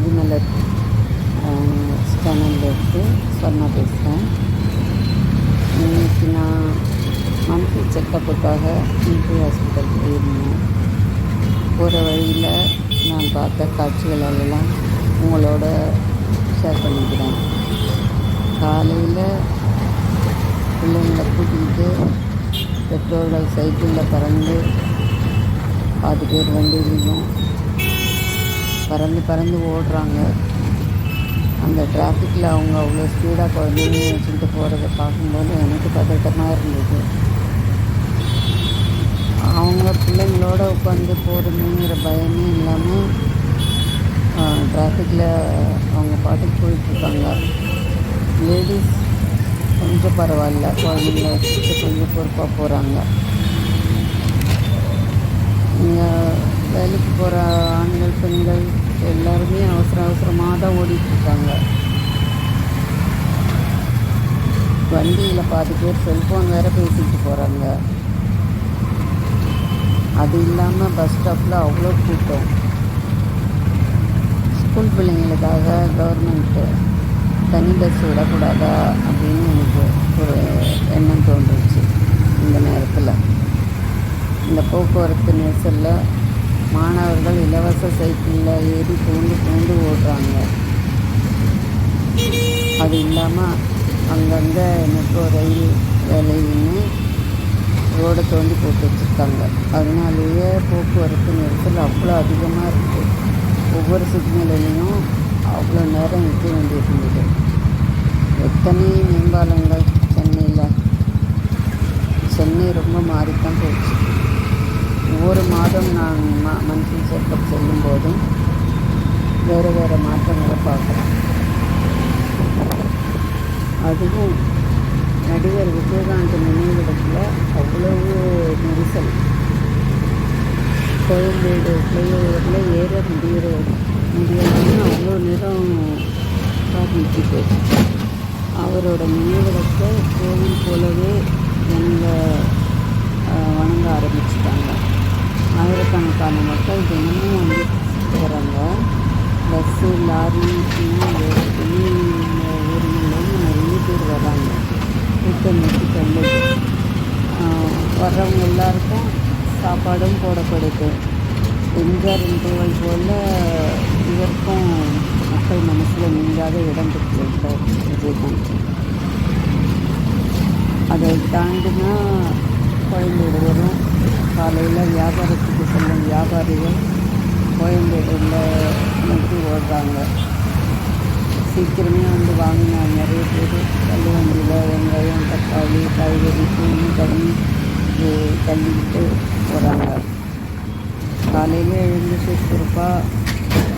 மதிமலர் சேனல்லேருந்து சொர்ணா பேசுகிறேன் இன்னைக்கு நான் மந்த்லி செக்கப்புக்காக மிலிட்ரி ஹாஸ்பிட்டல் போயிருந்தேன். போகிற வழியில் நான் பார்த்த காட்சிகளெல்லாம் உங்களோட ஷேர் பண்ணிக்கிறேன். காலையில் பிள்ளைங்களை கூட்டிகிட்டு பெற்றோர்கள் சைக்கிளில் பறந்து பாதி பேர் வண்டியிலையும் பறந்து பறந்து ஓடுறாங்க. அந்த டிராஃபிக்கில் அவங்க அவ்வளோ ஸ்பீடாக குழந்தைங்க வச்சுட்டு போகிறத பார்க்கும்போது எனக்கு பதட்டமாக இருந்தது. அவங்க பிள்ளைங்களோட உட்காந்து போகிறதுங்கிற பயமே இல்லாமல் டிராஃபிக்கில் அவங்க பாட்டுக்கு போயிட்டுருக்காங்க. லேடிஸ் கொஞ்சம் பரவாயில்ல. குழந்தைங்கள வச்சுட்டு கொஞ்சம் பொறுப்பாக போகிறாங்க வேலைக்கு போகிற ஆண்கள் பெண்கள் எல்லாருமே அவசர அவசரமாக தான் ஓடிட்டுருக்காங்க. வண்டியில் பாதி பேர் செல்ஃபோன் வேறு பேசிட்டு போகிறாங்க அது இல்லாமல் பஸ் ஸ்டாப்பில் அவ்வளோ கூட்டம். ஸ்கூல் பிள்ளைங்களுக்காக கவர்மெண்ட்டு தனி பஸ் விடக்கூடாதா அப்படின்னு எனக்கு ஒரு எண்ணம் தோன்றுச்சு இந்த நேரத்தில். இந்த போக்குவரத்து நெரிசலில் மாணவர்கள் இலவச சைக்கிளில் ஏறி பூண்டு பூண்டு ஓடுறாங்க. அது இல்லாமல் அங்கங்கே மெட்ரோ ரயில் வேலைன்னு ரோடை தோண்டி போட்டு வச்சுருக்காங்க அதனாலேயே போக்குவரத்து நெரிசல் அவ்வளோ அதிகமாக இருக்குது ஒவ்வொரு சிக்னல்லையும் அவ்வளோ நேரம் நிற்க வேண்டியிருந்தது எத்தனை மேம்பாலங்கள் சென்னையில்? சென்னை ரொம்ப மாறித்தான் போச்சு. ஒவ்வொரு மாதம் நான் ம மந்த்லி செக்கப் செல்லும் போதும் வேறு வேறு மாற்றங்களை பார்க்குறேன். அதுவும் நடிகர் விஜயகாந்த் நினைவிடத்தில் அவ்வளவு நெரிசல். கோயம்பேடு ஃப்ளைஓவரில் ஏற முடிகிற முடியாதுன்னு அவ்வளோ நேரம் கார் நிறுத்தி அவரோட நினைவிடத்தை கோவில் போலவே ஜனங்க வணங்க ஆரம்பிச்சிட்டாங்க. ஆயிரக்கணக்கான மக்கள் தினமும் வந்து போகிறாங்க பஸ்ஸு லாரி வெளி நிறைய பேர் வராங்க. கூட்டம் நிறுத்தி தள்ளுது வர்றவங்க எல்லாருக்கும் சாப்பாடும் போடப்படுது. எம்ஜிஆர் இன்டர்வல் போல் இவருக்கும் மக்கள் மனசில் நீங்காத இடம் பெற்றிருக்கார் விஜயகாந்த். அதை தாண்டினா குழந்தைகள் வரும். காலையில் வியாபாரத்துக்கு செல்லும் வியாபாரிகள் கோயம்பேடில் நோக்கி ஓடுறாங்க. சீக்கிரமே வந்து வாங்கினாங்க நிறைய பேர் தள்ளு வண்டியில் வெங்காயம் தக்காளி காய்கறி தூணி தண்ணி தள்ளிக்கிட்டு போகிறாங்க காலையில் எழுந்து சுறுசுறுப்பாக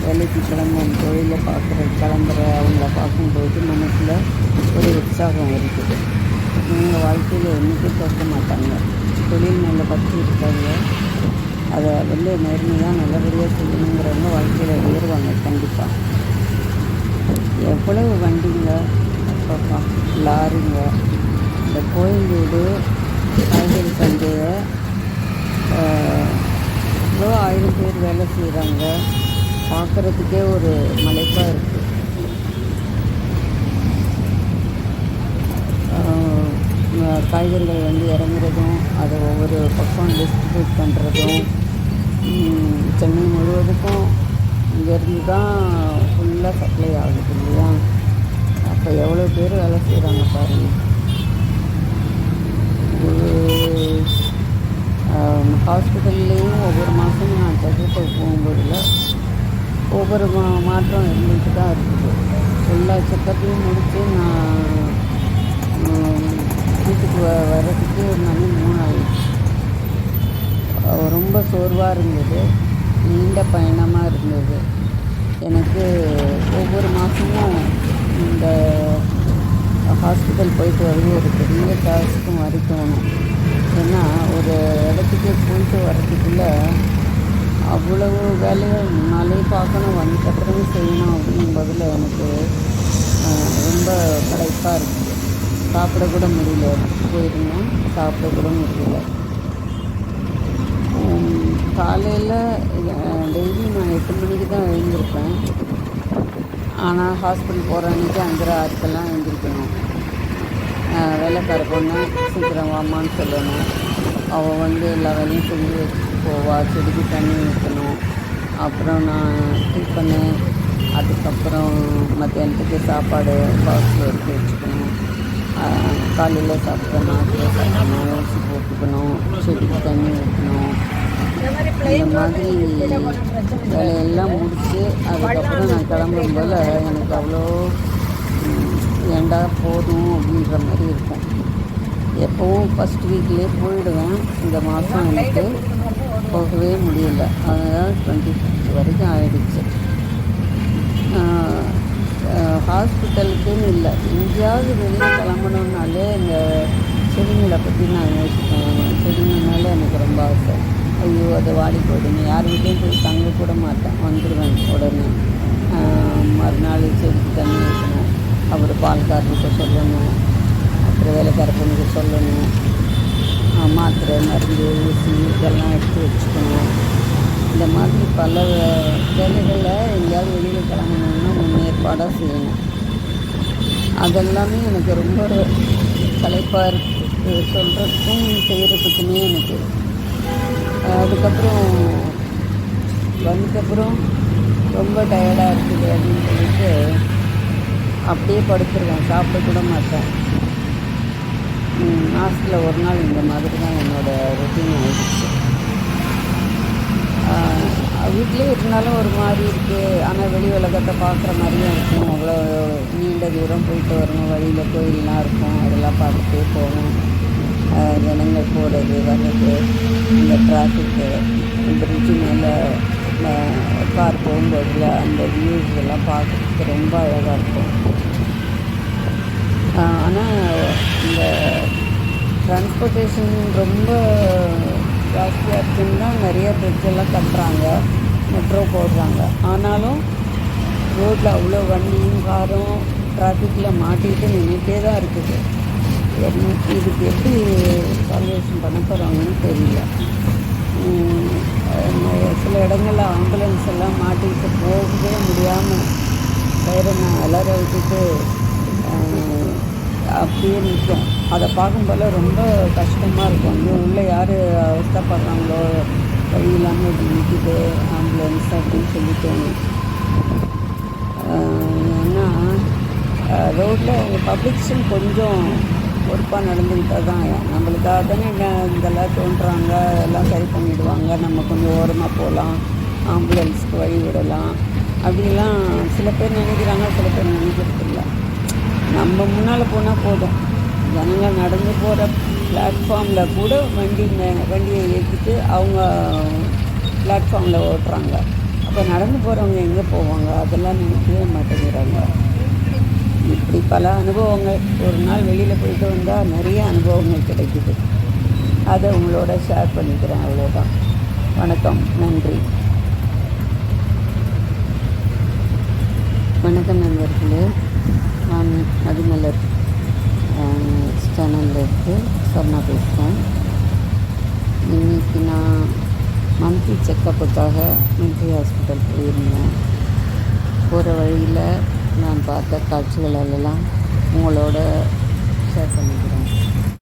வேலைக்கு கிளம்பும் தொழிலை பார்க்குற கிளம்புற அவங்கள பார்க்கும்போது மனசில் ஒரு உற்சாகம் இருக்குது. இவங்க வாழ்க்கையில் என்றைக்கும் தோற்க மாட்டாங்க. தொழில் மேலே பற்றி இருக்காங்க. அதை வந்து நேர்மையாக நல்லபடியாக செய்யணுங்கிறவங்க வாழ்க்கையில் உயர்வாங்க கண்டிப்பாக எவ்வளவு வண்டிங்க? அப்பப்பா லாரிங்க. இந்த கோயம்பேடு காய்கறி சந்தையை எவ்வளோ ஆயிரம் பேர் வேலை செய்கிறாங்க பார்க்குறதுக்கே ஒரு மலைப்பாக இருக்குது காய்கறிகள் வந்து இறங்குறதும் அதை ஒவ்வொரு பக்கம் டிஸ்ட்ரிபியூட் பண்ணுறதும் சென்னை முழுவதுக்கும் இங்கேருந்து தான் ஃபுல்லாக சப்ளை ஆகுது இல்லையா? அப்போ எவ்வளோ பேர் வேலை செய்கிறாங்க பாருங்கள் ஒரு ஹாஸ்பிட்டல்லையும் ஒவ்வொரு மாதமும் நான் செக்கப் போகும்போதில் ஒவ்வொரு மா மாற்றம் இருந்துட்டு தான் இருக்குது. எல்லா செக்கப்பையும் முடித்து நான் வீட்டுக்கு வ வர்றதுக்கு மணி மூணு ஆயிடுச்சு ரொம்ப சோர்வாக இருந்தது. நீண்ட பயணமாக இருந்தது. எனக்கு ஒவ்வொரு மாதமும் இந்த ஹாஸ்பிட்டல் போயிட்டு வரது ஒரு பெரிய டாஸ்க்கும் வரி தோணும். ஏன்னா ஒரு இடத்துக்கு போயிட்டு வர்றதுக்குள்ளே அவ்வளவு வேலையை முன்னாலே பார்க்கணும் வந்ததுக்கப்புறமே செய்யணும் அப்படிங்கும்போதில் எனக்கு ரொம்ப களைப்பாக இருக்குது சாப்பிட கூட முடியல. போயிருந்தோம். சாப்பிட கூட முடியல. காலையில் டெய்லி நான் எட்டு மணிக்கு தான் எழுந்திருப்பேன். ஆனால் ஹாஸ்பிட்டல் போகிற அன்றைக்கி அஞ்சரை ஆறுக்கெல்லாம் எழுந்திருக்கணும். வேலைக்கார பொண்ணு சீக்கிரம் வாமான்னு சொல்லணும். அவள் வந்து எல்லா வேலையும் செஞ்சு வச்சுட்டு போவா. செடிக்கு தண்ணி ஊற்றணும் அப்புறம் நான் டிஃபனு. அதுக்கப்புறம் மத்தியானத்துக்கு சாப்பாடு பாக்ஸில் எடுத்து வச்சுக்கணும். காலையில் சாப்பிட்ற மாத்திரை சாப்பிடணும் ஊசி போட்டுக்கணும் செடிக்கு தண்ணி ஊற்றணும் இந்த மாதிரி வேலையெல்லாம் முடித்து அதுக்கப்புறம் நான் கிளம்பும் போல் எனக்கு அவ்வளோ ஏண்டா போதும் அப்படின்ற மாதிரி இருக்கும். எப்போவும் ஃபஸ்ட் வீக்லேயே போயிடுவேன். இந்த மாதம் எனக்கு போகவே முடியல. அதனால் டுவெண்ட்டி ஃபிஃப்த் வரைக்கும் ஆயிடுச்சு. ஹாஸ்பிட்டலுக்குன்னு இல்லை. எங்கேயாவது வெளியே கிளம்பணுன்னாலே இந்த செடிங்களை பற்றி நான் யோசிப்பேன் செடிங்க மேலே எனக்கு ரொம்ப ஆசை. ஐயோ அதை வாடி போயிடுங்க யார் வீட்டையும் போய் தங்க கூட மாட்டேன். வந்துடுவேன் உடனே. மறுநாள் செடிக்கு தண்ணி ஊற்றணும் அப்புறம் பால்காரனுக்கு சொல்லணும். அப்புறம் வேலைக்கார பொண்ணுக்கு சொல்லணும். மாத்திரை மருந்து ஊசி இதெல்லாம் எடுத்து வச்சுக்கணும். இந்த மாதிரி பல வேலைகளில் எங்கேயாவது வெளியில் கிளம்பணுன்னா முன்னேற்பாடாக செய்யணும் அதெல்லாமே எனக்கு ரொம்ப ஒரு கலைப்பாக இருக்குது சொல்கிறதுக்கும் செய்கிறதுக்குமே எனக்கு. அதுக்கப்புறம் வந்ததுக்கப்புறம் ரொம்ப டயர்டாக இருக்குது அப்படின்னு சொல்லிட்டு அப்படியே படுத்துருவேன். சாப்பிட கூட மாட்டேன். மாதத்தில் ஒரு நாள் இந்த மாதிரி தான் என்னோடய ரொட்டீன் ஆகிடுச்சு வீட்டிலே இருந்தாலும் ஒரு மாதிரி இருக்குது ஆனால் வெளி உலகத்தை பார்க்குற மாதிரியும் இருக்கும். அவ்வளோ நீண்ட தூரம் போயிட்டு வரணும். வழியில் கோயிலெலாம் இருக்கும். அதெல்லாம் பார்த்துட்டே போவோம் ஜனங்கள் போகிறது வர்றது இந்த டிராஃபிக்கு பிரிட்ஜு மேலே கார் போகும்போதுல அந்த வியூஸ் எல்லாம் பார்க்குறதுக்கு ரொம்ப அழகாக இருக்கும். ஆனால் இந்த டிரான்ஸ்போர்ட்டேஷன் ரொம்ப ஜாஸ்தியாக இருக்குன்னு தான் நிறைய bridge எல்லாம் கட்டுறாங்க மெட்ரோ போடுறாங்க. ஆனாலும் ரோட்டில் அவ்வளோ வண்டியும் காரும் டிராஃபிக்கில் மாட்டிக்கிட்டு நின்றுட்டே தான் இருக்குது. இதுக்கு எப்படி சால்வேஷன் பண்ண போகிறாங்கன்னு தெரியல. சில இடங்களில் ஆம்புலன்ஸ் எல்லாம் மாட்டிக்கிட்டு போகவே முடியாமல் சைரனை அலற விட்டுட்டு அப்படியே நிற்கும். அதை பார்க்கும்போது ரொம்ப கஷ்டமாக இருக்கும். ஐயோ உள்ளே யார் அவஸ்தப்படுறாங்களோ வழி இல்லாமல் இப்படி நிற்கிது ஆம்புலன்ஸ் அப்படின்னு சொல்லி தோணும். ஏன்னா ரோட்டில் பப்ளிக்ஸும் கொஞ்சம் பொறுப்பாக நடந்துக்கிட்டால் தான் நம்மளுக்காக தானே இதெல்லாம் தோன்றுறாங்க எல்லாம் சரி பண்ணிவிடுவாங்க நம்ம கொஞ்சம் ஓரமாக போகலாம் ஆம்புலன்ஸுக்கு வழி விடலாம். அப்படிலாம் சில பேர் நினைக்கிறாங்க சில பேர் நினைக்கிறது இல்லை. நம்ம முன்னால் போனால் போதும். ஜனங்க நடந்து போகிற பிளாட்ஃபார்மில் கூட வண்டி வண்டியை ஏற்றிட்டு அவங்க பிளாட்ஃபார்மில் ஓட்டுறாங்க. அப்போ நடந்து போகிறவங்க எங்கே போவாங்க? அதெல்லாம் நினைக்கவே மாட்டேங்கிறாங்க. இப்படி பல அனுபவங்கள். ஒரு நாள் வெளியில் போயிட்டு வந்தால் நிறைய அனுபவங்கள் கிடைக்குது. அதை உங்களோட ஷேர் பண்ணிக்கிறேன். அவ்வளோதான் வணக்கம். நன்றி. வணக்கம் நண்பர்களே. மதுமலர் சேனலில் இருக்கு சர்ணா பேசுகிறேன். இன்றைக்கி நான் மந்த்லி செக்கப்புக்காக மிலிட்ரி ஹாஸ்பிட்டல் போயிருந்தேன். போகிற வழியில் நான் பார்த்த காட்சிகளெல்லாம் உங்களோட ஷேர் பண்ணிக்கிறேன்.